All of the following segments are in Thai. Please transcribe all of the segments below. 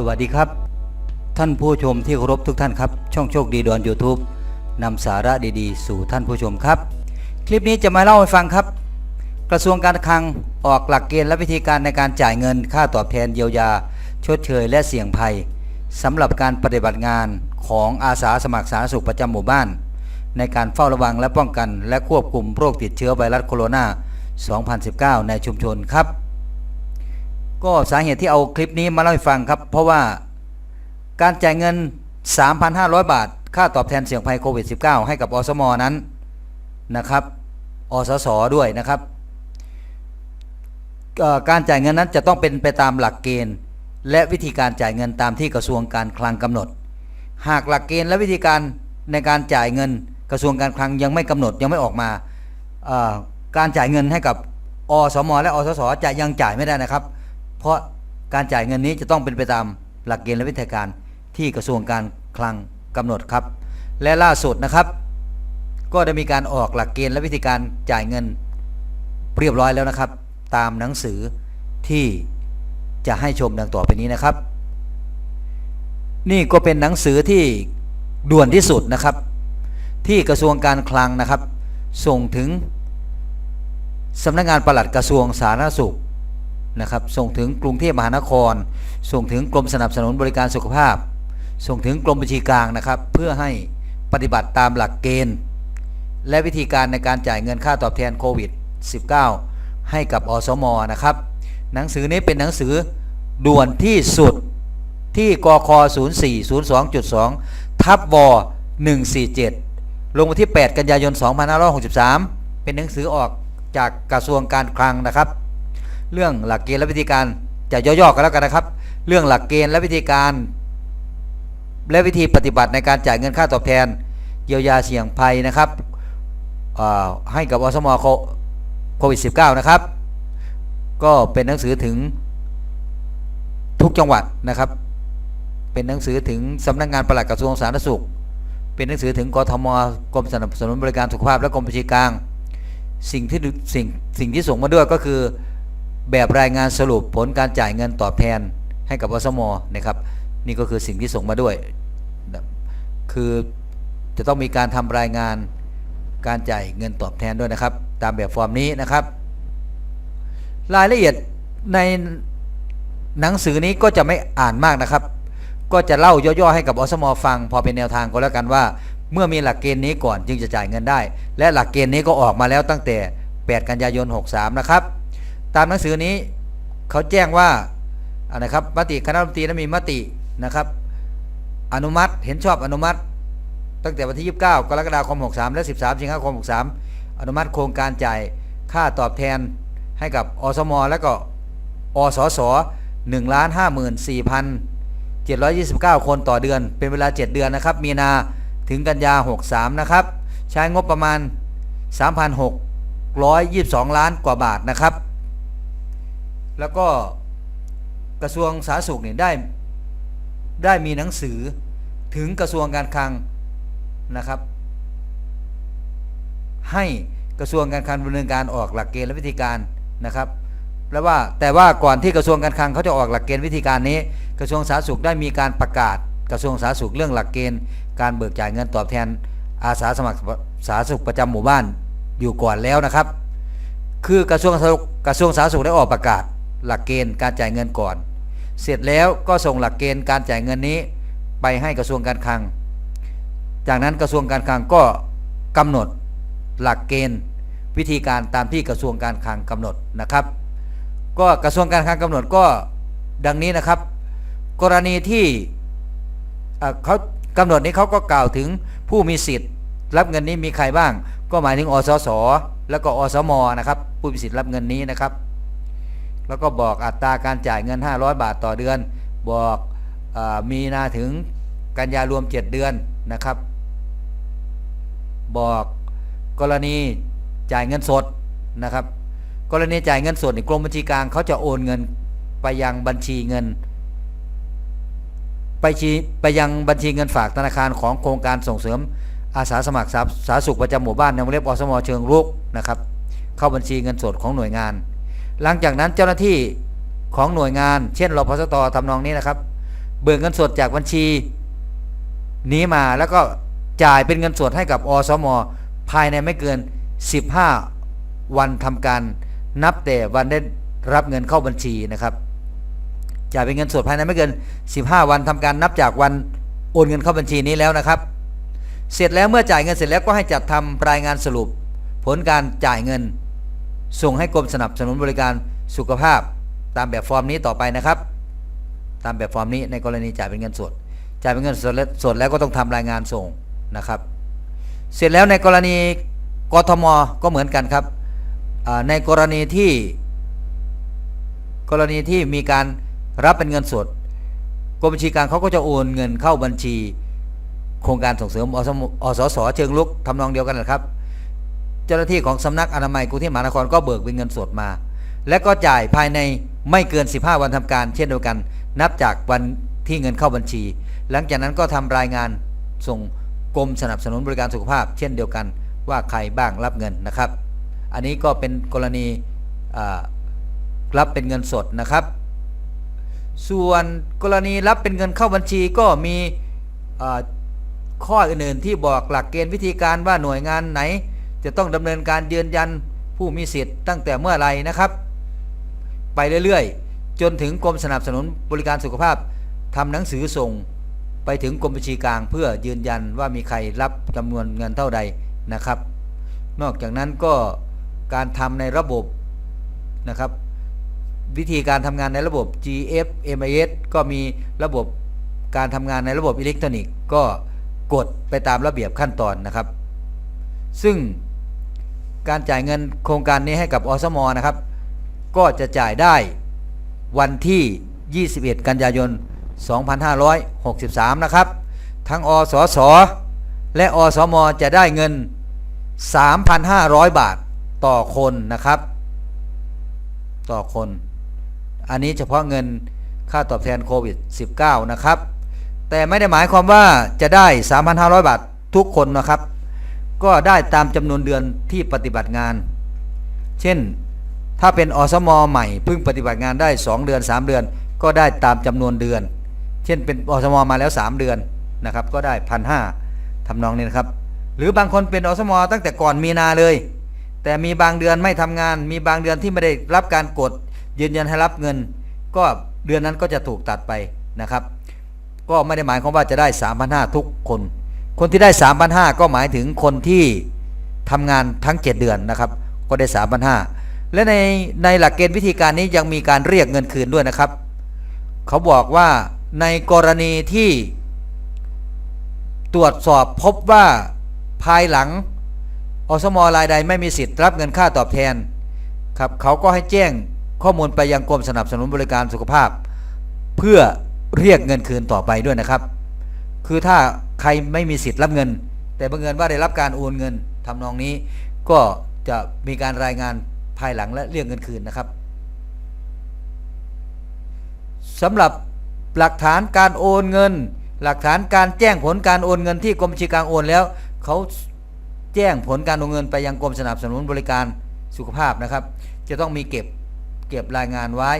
สวัสดีครับ ท่านผู้ชมที่เคารพทุกท่านครับ ช่องโชคดีดอน YouTube นำสาระดีๆ สู่ท่านผู้ชมครับ คลิปนี้จะมาเล่าให้ฟังครับ กระทรวงการคลังออกหลักเกณฑ์และวิธีการในการจ่ายเงินค่าตอบแทนเยียวยา ชดเชยและเสี่ยงภัยสำหรับการปฏิบัติงานของอาสาสมัครสาธารณสุขประจำหมู่บ้าน ในการเฝ้าระวังและป้องกัน และควบคุมโรคติดเชื้อไวรัสโคโรนา 2019 ในชุมชนครับ ก็สาเหตุที่เอาคลิปนี้มาเล่าให้ฟังครับ เพราะว่าการจ่ายเงิน 3,500 บาท ค่าตอบแทนเสี่ยงภัยโควิด -19 ให้กับอสมนั้นนะครับอสสด้วยนะครับการจ่ายเงินนั้นจะต้องเป็นไปตามหลักเกณฑ์ และวิธีการจ่ายเงินตามที่กระทรวงการคลังกำหนด หากหลักเกณฑ์และวิธีการในการจ่ายเงิน กระทรวงการคลังยังไม่กำหนดยังไม่ออกมาการจ่ายเงินให้กับอสม และอสสจะยังจ่ายไม่ได้นะครับ เพราะการจ่ายเงินนี้จะต้องเป็นไปตามหลักเกณฑ์และวิธีการที่กระทรวงการคลังกำหนดครับ และล่าสุดนะครับ ก็ได้มีการออกหลักเกณฑ์และวิธีการจ่ายเงินเรียบร้อยแล้วนะครับ ตามหนังสือที่จะให้ชมดังต่อไปนี้นะครับ นี่ก็เป็นหนังสือที่ด่วนที่สุดนะครับ ที่กระทรวงการคลังนะครับ ส่งถึงสำนักงานปลัดกระทรวงสาธารณสุข นะครับ ส่งถึงกรุงเทพมหานคร ส่งถึงกรมสนับสนุนบริการสุขภาพ ส่งถึงกรมบัญชีกลางนะครับ เพื่อให้ปฏิบัติตามหลักเกณฑ์ และวิธีการในการจ่ายเงินค่าตอบแทนโควิด -19 ให้กับอสมนะครับ หนังสือนี้เป็นหนังสือด่วนที่สุดที่กค0402.2 ทับว147 ลงวันที่ 8 กันยายน 2563 เป็นหนังสือออกจากกระทรวงการคลังนะครับ เรื่องหลักเกณฑ์และวิธีการจะย่อๆกันแล้วกันนะครับ เรื่องหลักเกณฑ์และวิธีการ และวิธีปฏิบัติในการจ่ายเงินค่าตอบแทน เยียวยาเสี่ยงภัยนะครับให้กับอสมโควิด -19 นะครับ ก็เป็นหนังสือถึงทุกจังหวัดนะครับ เป็นหนังสือถึงสำนักงานปลัดกระทรวงสาธารณสุข เป็นหนังสือถึงกทมกรมสนับสนุนบริการสุขภาพและกรมบัญชีกลาง สิ่งที่สิ่งสิ่งที่ส่งมาด้วยก็คือ แบบรายงานสรุปผลการจ่ายเงินตอบแทนให้กับอสมนะครับ นี่ก็คือสิ่งที่ส่งมาด้วย คือจะต้องมีการทำรายงานการจ่ายเงินตอบแทนด้วยนะครับ ตามแบบฟอร์มนี้นะครับ รายละเอียดในหนังสือนี้ก็จะไม่อ่านมากนะครับ ก็จะเล่าย่อๆให้กับอสมฟัง พอเป็นแนวทางก็แล้วกันว่า เมื่อมีหลักเกณฑ์นี้ก่อนจึงจะจ่ายเงินได้ และหลักเกณฑ์นี้ก็ออกมาแล้วตั้งแต่ 8 กันยายน 63 นะครับ ตามหนังสือนี้เขาแจ้งว่านะครับมติคณะรัฐมนตรีนั้นมีมตินะครับ อนุมัติเห็นชอบอนุมัติ ตั้งแต่วันที่ 29 กรกฎาคม 63 และ 13 สิงหาคม 63 อนุมัติโครงการจ่ายค่าตอบแทนให้กับอสม และก็อสส1ล้าน54,729 คนต่อเดือน เป็นเวลา 7 เดือนนะครับ มีนาถึงกันยา 63 นะครับ ใช้งบประมาณ 3,622 ล้านกว่าบาทนะครับ แล้วก็กระทรวงสาธารณสุขเนี่ยได้ได้มีหนังสือถึงกระทรวงการคลังนะครับ ให้กระทรวงการคลังดำเนินการออกหลักเกณฑ์และวิธีการนะครับแล้วว่าแต่ว่าก่อนที่กระทรวงการคลังเขาจะออกหลักเกณฑ์วิธีการนี้ กระทรวงสาธารณสุขได้มีการประกาศกระทรวงสาธารณสุขเรื่องหลักเกณฑ์ การเบิกจ่ายเงินตอบแทน อาสาสมัครสาธารณสุขประจำหมู่บ้านอยู่ก่อนแล้วนะครับ คือกระทรวงกระทรวงสาธารณสุขได้ออกประกาศ หลักเกณฑ์การจ่ายเงินก่อน เสร็จแล้วก็ส่งหลักเกณฑ์การจ่ายเงินนี้ไปให้กระทรวงการคลัง จากนั้นกระทรวงการคลังก็กำหนดหลักเกณฑ์วิธีการตามที่กระทรวงการคลังกำหนดนะครับ ก็กระทรวงการคลังกำหนดก็ดังนี้นะครับ กรณีที่เอ่อเขากำหนดนี้เขาก็กล่าวถึงผู้มีสิทธิ์ รับเงินนี้มีใครบ้าง ก็หมายถึงอสส แล้วก็อสมนะครับ ผู้มีสิทธิ์รับเงินนี้นะครับ แล้วก็บอกอัตราการจ่ายเงิน 500 บาทต่อเดือน บอกอมีนาถึงกันยารวม 7 เดือนนะครับ บอกกรณีจ่ายเงินสดนะครับ กรณีจ่ายเงินสดในกรมบัญชีกลางเขาจะโอนเงินไปยังบัญชีเงิน ไปชีไปยังบัญชีเงินฝากธนาคารของโครงการส่งเสริมอาสาสมัครสาสาธารณสุขประจำหมู่บ้านในวงเล็บอสมเชิงรุกนะครับ เข้าบัญชีเงินสดของหน่วยงาน หลังจากนั้นเจ้าหน้าที่ของหน่วยงานเช่นรพสตทำนองนี้นะครับ เบิกเงินสดจากบัญชี นี้มาแล้วก็จ่ายเป็นเงินสดให้กับอสม ภายในไม่เกิน 15 วันทำการนับแต่วันได้รับเงินเข้าบัญชีนะครับ จ่ายเป็นเงินสดภายในไม่เกิน 15 วันทำการนับจากวันโอนเงินเข้าบัญชีนี้แล้วนะครับ เสร็จแล้วเมื่อจ่ายเงินเสร็จแล้วก็ให้จัดทำรายงานสรุป ผลการจ่ายเงิน ส่งให้กรมสนับสนุนบริการสุขภาพตามแบบฟอร์มนี้ต่อไปนะครับ ตามแบบฟอร์มนี้ในกรณีจ่ายเป็นเงินสดจ่ายเป็นเงินสดแล้วสดแล้วก็ต้องทำรายงานส่งนะครับ เสร็จแล้วในกรณีกทมก็เหมือนกันครับในกรณีที่กรณีที่มีการรับเป็นเงินสดกรมบัญชีกลางเขาก็จะโอนเงินเข้าบัญชี โครงการส่งเสริมอสมอสสเชิงลุกทำนองเดียวกันนะครับ เจ้าหน้าที่ของสำนักอนามัยกรุงเทพมหานครก็เบิกเป็นเงินสดมา และก็จ่ายภายในไม่เกิน 15 วันทำการ เช่นเดียวกัน นับจากวันที่เงินเข้าบัญชี หลังจากนั้นก็ทำรายงานส่งกรมสนับสนุนบริการสุขภาพ เช่นเดียวกันว่าใครบ้างรับเงินนะครับ อันนี้ก็เป็นกรณีรับเป็นเงินสดนะครับ ส่วนกรณีรับเป็นเงินเข้าบัญชีก็มีข้ออื่นๆที่บอกหลักเกณฑ์วิธีการว่าหน่วยงานไหน จะต้องดำเนินการยืนยันผู้มีสิทธิ์ตั้งแต่เมื่อไรนะครับ ไปเรื่อยๆ จนถึงกรมสนับสนุนบริการสุขภาพทำหนังสือส่ง ไปถึงกรมบัญชีกลางเพื่อยืนยันว่ามีใครรับจำนวนเงินเท่าใดนะครับ นอกจากนั้นก็การทำในระบบนะครับ วิธีการทำงานในระบบ GF MIS ก็มีระบบการทำงานในระบบอิเล็กทรอนิกส์ก็กดไปตามระเบียบขั้นตอนนะครับ ซึ่ง การจ่ายเงินโครงการนี้ให้กับอสมนะครับ ก็จะจ่ายได้วันที่ 21 กันยายน 2563 นะครับ ทั้งอสส และอสม จะได้เงิน 3,500 บาทต่อคนนะครับ ต่อคน อันนี้เฉพาะเงินค่าตอบแทนโควิด -19 นะครับ แต่ไม่ได้หมายความว่าจะได้ 3,500 บาททุกคนนะครับ ก็ได้ตามจำนวนเดือนที่ปฏิบัติงาน เช่น ถ้าเป็นอสมใหม่เพิ่งปฏิบัติงานได้ 2 เดือน 3 เดือน ก็ได้ตามจำนวนเดือน เช่นเป็นอสมมาแล้ว 3 เดือนนะครับ ก็ได้พันห้าทำนองนี้นะครับ หรือบางคนเป็นอสมตั้งแต่ก่อนมีนาเลย แต่มีบางเดือนไม่ทำงาน มีบางเดือนที่ไม่ได้รับการกด ยืนยันให้รับเงิน ก็เดือนนั้นก็จะถูกตัดไปนะครับ ก็ไม่ได้หมายความว่าจะได้3,500ทุกคน คนที่ได้ 3,500 ก็หมายถึงคนที่ทำงานทั้ง 7 เดือนนะครับ ก็ได้ 3,500 และในในหลักเกณฑ์วิธีการนี้ยังมีการเรียกเงินคืนด้วยนะครับ เขาบอกว่าในกรณีที่ตรวจสอบพบว่าภายหลังอสมรายใดไม่มีสิทธิ์รับเงินค่าตอบแทนครับเขาก็ให้แจ้งข้อมูลไปยังกรมสนับสนุนบริการสุขภาพ เพื่อเรียกเงินคืนต่อไปด้วยนะครับ คือถ้า ใครไม่มีสิทธิ์รับเงิน แต่บังเอิญว่าได้รับการโอนเงินทำนองนี้ ก็จะมีการรายงานภายหลังและเรียกเงินคืนนะครับสำหรับหลักฐานการโอนเงิน หลักฐานการแจ้งผลการโอนเงินที่กรมบัญชีกลางโอนแล้วเขาแจ้งผลการโอนเงินไปยังกรมสนับสนุนบริการสุขภาพนะครับ จะต้องมีเก็บเก็บรายงานไว้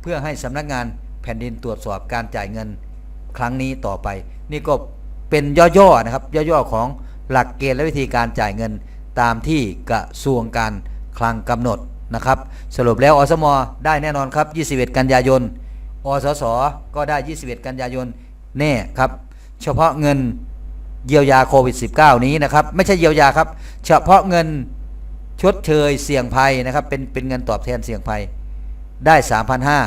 เพื่อให้สำนักงานแผ่นดินตรวจสอบการจ่ายเงินครั้งนี้ต่อไป นี่ก็ เป็นย่อๆนะครับย่อๆของหลักเกณฑ์และวิธีการจ่ายเงินตามที่กระทรวงการคลังกำหนดนะครับ สรุปแล้วอสมได้แน่นอนครับ 21 กันยายนอสสก็ได้ 21 กันยายนแน่ครับ เฉพาะเงินเยียวยาโควิด -19 นี้นะครับ ไม่ใช่เยียวยาครับ เฉพาะเงินชดเชยเสี่ยงภัยนะครับ เป็นเป็นเงินตอบแทนเสี่ยงภัยได้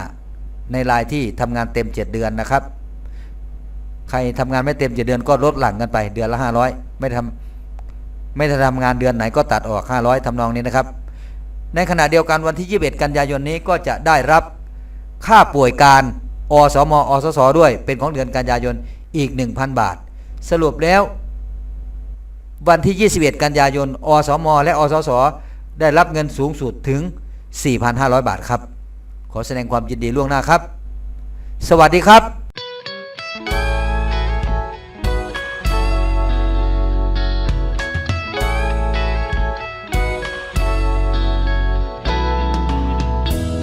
3,500 ในรายที่ทำงานเต็ม 7 เดือนนะครับ ใครทำงานไม่เต็ม7เดือนก็ลดหลั่งกันไป เดือนละ500ไม่ทำไม่ได้ทำงานเดือนไหนก็ตัดออก 500ทำนองนี้นะครับ ในขณะเดียวกันวันที่ 21 กันยายนนี้ก็จะได้รับค่าป่วยการอสมอสสด้วย เป็นของเดือนกันยายนอีก 1,000 บาท สรุปแล้ว วันที่ 21 กันยายนอสมและอสสได้รับเงินสูงสุดถึง 4,500 บาทครับ ขอแสดงความยินดีล่วงหน้าครับ สวัสดีครับ